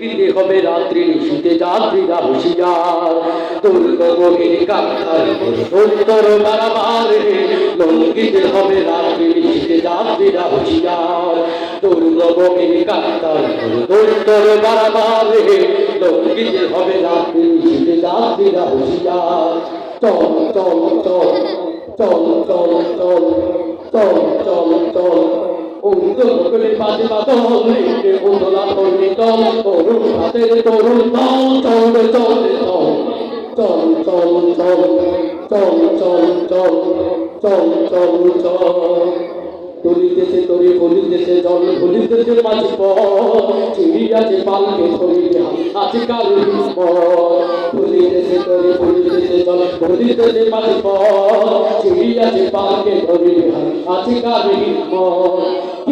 দিতে হবে রাত্রি নিশীতে যাত্রীরা হুঁশিয়ার। তোর গগনের কান্তার সত্তর বারাবার। লঙ্গিতে হবে রাত্রি নিশীতে যাত্রীরা হুঁশিয়ার। তোর গগনের কান্তার সত্তর বারাবার। লঙ্গিতে হবে রাত্রি নিশীতে যাত্রীরা হুঁশিয়ার। চল চল চল চল চল চল চল চল চল। অঙ্গলে বাদল রেখে ওদলা ধরে দল তরুণ হাতের তরুণ দল চল চল চল চল চল চল চল চল চল চল চল তলিতেছে তরি বলিতেছে জল ভুলিতেছে মাঝে চিড়ি আছে পালকে ধরিবে আছে কারও ভুলিতেছে তরি বলিতেছে জল ভুলিতেছে মাঝে চিড়ি আছে পালকে ধরিবে আছে কারও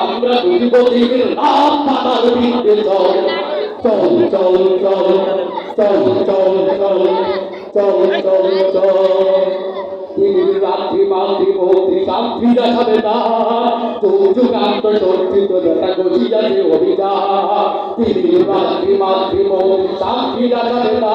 আমরা বুঝিব দিনের রাত পাতার বিন্দে চল চল চল চল চল চল চল চল চল চল তিনি রাত্রি মাতৃ মন্ত্রী শান্তি দেখাবে না যুগান্ত সজ্জিত নেতা গজিয়াছে অভিযান তিনি রাত্রি মাতৃ মন্ত্রী শান্তি দেখাবে না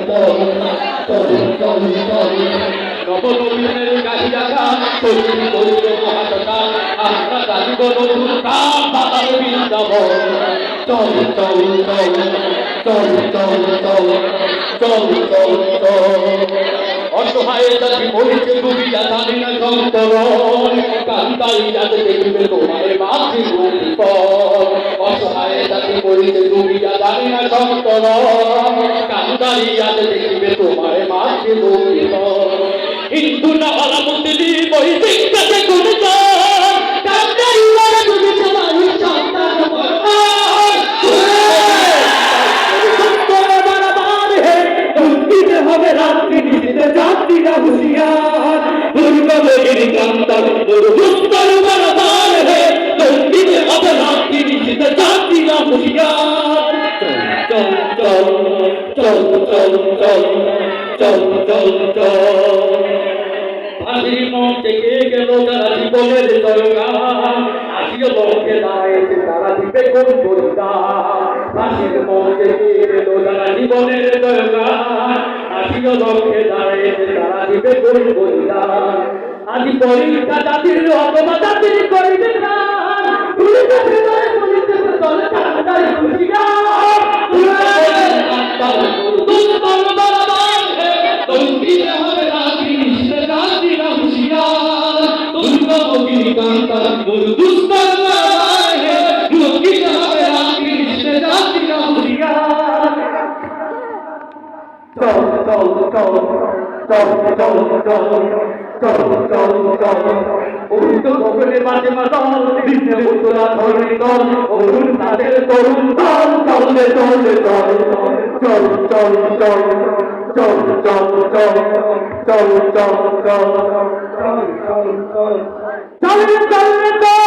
চল চল চল চল নবনবীনের গাহিয়া গান তৈরি করিল মহাসতা আমরা জানিব নতুন কাম বাবার বৃন্দাবন চল চল চল চল চল চল চল চল চল অসহায় জাতি মরিছে ডুবিয়া জানি না সন্তরণ কান্তাই যাতে দেখবে তোমার মাতৃ অসহায় জাতি মরিছে ডুবিয়া জানি না সন্তরণ ইয়াদ দেখিবে তোমারে মাঝে বলিব হিন্দু না হলা মুসলি বই হবে রাত্রি দিতে যাত্রীরা হুশিয়ার দুর্গমের কান্তার দুর্গুত্তর বরদান হে দন্ডিতে হবে রাত্রি দিতে যাত্রীরা হুশিয়ার চল চল হাসির মন কোন হাসির মন থেকে গেল তারা জীবনের দরকার হাসির মনকে কোন আজ পরীক্ষা জাতির অপমাতা উল্টো বগলে মাঝে দিনে উতলা ধরে দল অরুণ তাদের তরুণ দল চল চল চল চল চল চল চল চল চল চল চল চল চল চল চল